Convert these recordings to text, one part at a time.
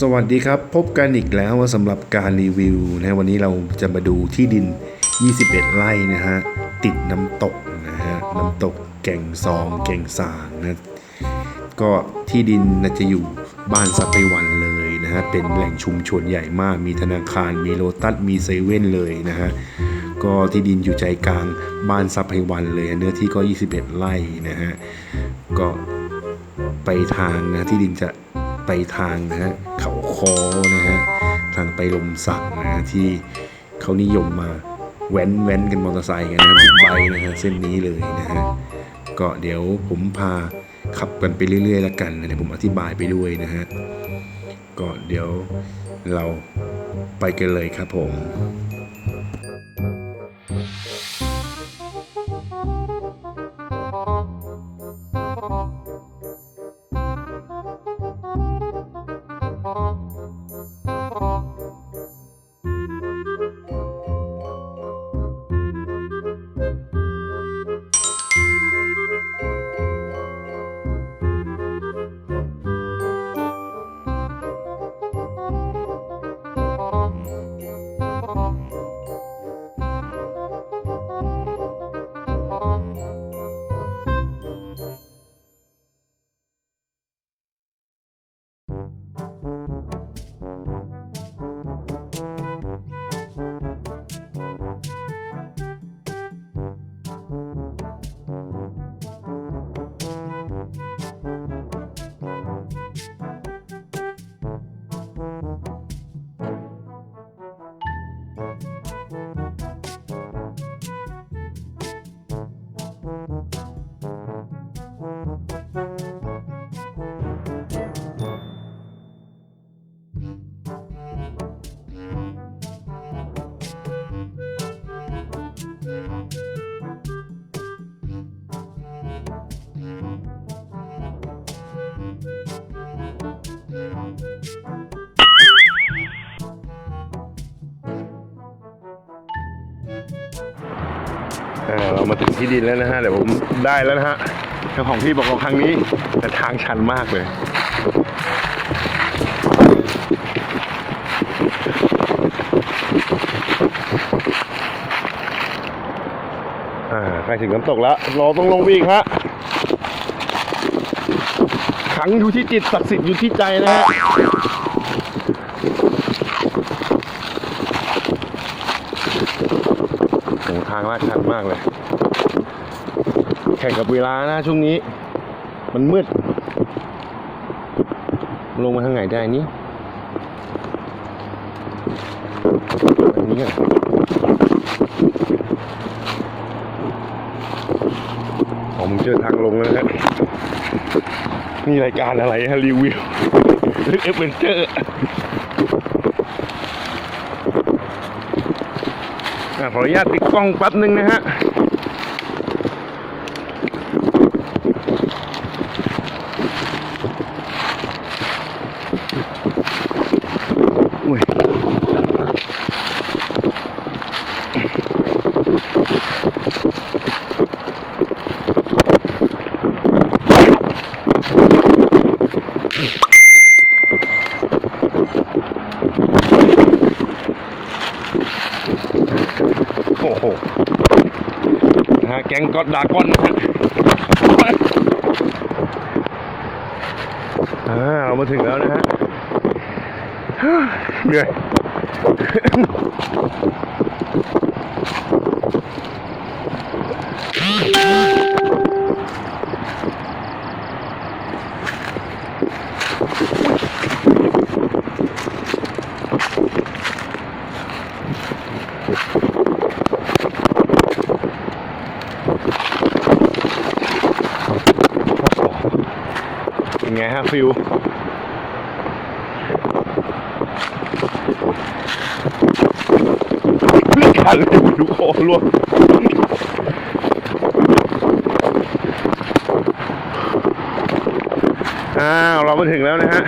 สวัสดีครับ พบกันอีกแล้วสำหรับการรีวิวนะวันนี้เราจะมาดูที่ดิน 21 ไร่นะฮะ ติดน้ำตกนะฮะ น้ำตกแก่งซอง แก่งสางนะก็ที่ดินน่าจะอยู่บ้านซับไปวันเลยนะฮะ เป็นแหล่งชุมชนใหญ่มาก มีธนาคาร มีโลตัส มีเซเว่นเลยนะฮะ ก็ที่ดินอยู่ใจกลางบ้านซับไพวันเลย เนื้อที่ก็ 21 ไร่นะฮะ ก็ไปทางนะที่ดินจะ ไปทางนะฮะเขาคอนะฮะทางไปลมสักนะฮะที่เขานิยมมาแว้นแว้นกันมอเตอร์ไซค์กันนะบิ๊กไบค์นะฮะเส้นนี้เลยนะฮะก็เดี๋ยวผมพาขับกันไปเรื่อยๆแล้วกันนะเดี๋ยวผมอธิบายไปด้วยนะฮะก็เดี๋ยวเราไปกันเลยครับผม เรามาถึงที่ดินแล้วนะฮะเดี๋ยวผมได้แล้วนะฮะเจ้าของที่บอกว่าครั้งนี้แต่ทางชันมากเลยอ่าใกล้ถึงน้ำตกแล้วเราต้องลงไปอีกฮะขังอยู่ที่จิตศักดิ์สิทธิ์อยู่ที่ใจนะฮะ โห ทางลาดชันมากเลย แข่งกับเวลานะช่วงนี้ มันมืด ลงมาทางไหนได้นี่ทางนี้กันอ๋อมึงเจอทางลงแล้วนะนี่รายการอะไรฮะรีวิวหรือเอเวนเจอร์ ขออนุญาตติดกล้องแป๊บนึงนะฮะอุ้ยโอ้โหนะฮะแก๊งก็ดากอนอ่าเรามาถึงแล้วนะฮะเหนื่อย ไงฮะฟิวไม่ทันเลยดูคอร่วงอ้าว เรามาถึงแล้วนะฮะ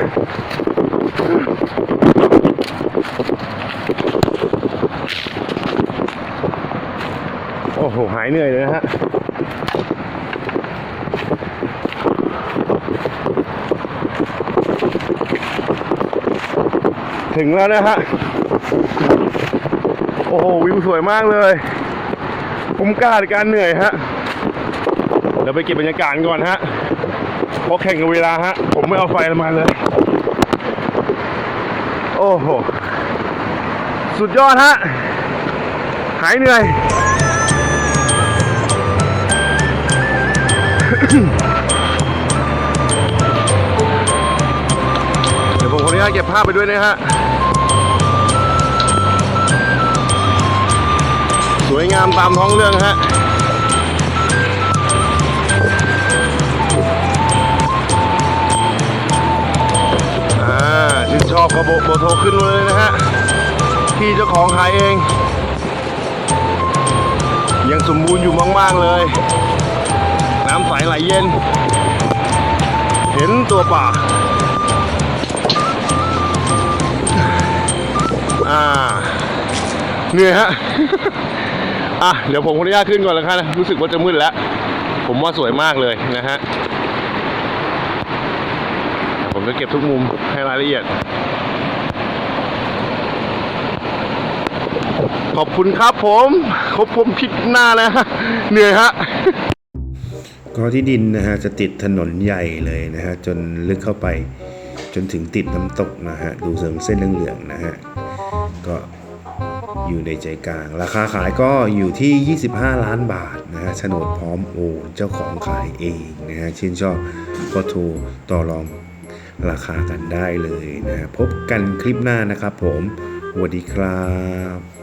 โอ้โห หายเหนื่อยเลยนะฮะ ถึงแล้วนะฮะ โอ้โหวิวสวยมากเลยคุ้มค่าในการเหนื่อยฮะเดี๋ยวไปเก็บบรรยากาศก่อนฮะเพราะแข่งกับเวลาฮะ ผมไม่เอาไฟมาเลย โอ้โห สุดยอดฮะ หายเหนื่อย เดี๋ยวผมขออนุญาตเก็บภาพไปด้วยนะฮะ สวยงามตามท้องเรื่องฮะอ่าชื่นชอบก็โบโบโทขึ้นมาเลยนะฮะพี่เจ้าของขายเอง ยังสมบูรณ์อยู่มากๆเลย น้ำใสไหลเย็น เห็นตัวป่าอ่าเหนื่อยฮะ อะเดี๋ยวผมขออนุญาตขึ้นก่อนแล้วกันนะรู้สึกว่าจะมืดแล้ว ผมว่าสวยมากเลยนะฮะผมจะเก็บทุกมุมให้รายละเอียด ขอบคุณครับผมครบผมผิดหน้าแล้วฮะเหนื่อยฮะก็ที่ดินนะฮะจะติดถนนใหญ่เลยนะฮะจนลึกเข้าไปจนถึงติดน้ำตกนะฮะดูเส้นเส้นเหลืองๆนะฮะก็ อยู่ในใจกลาง ราคาขายก็อยู่ที่ 25 ล้านบาทนะฮะโฉนดพร้อมโอนเจ้าของขายเองนะฮะชื่นชอบก็โทรต่อรองราคากันได้เลยนะฮะพบกันคลิปหน้านะครับผมสวัสดีครับ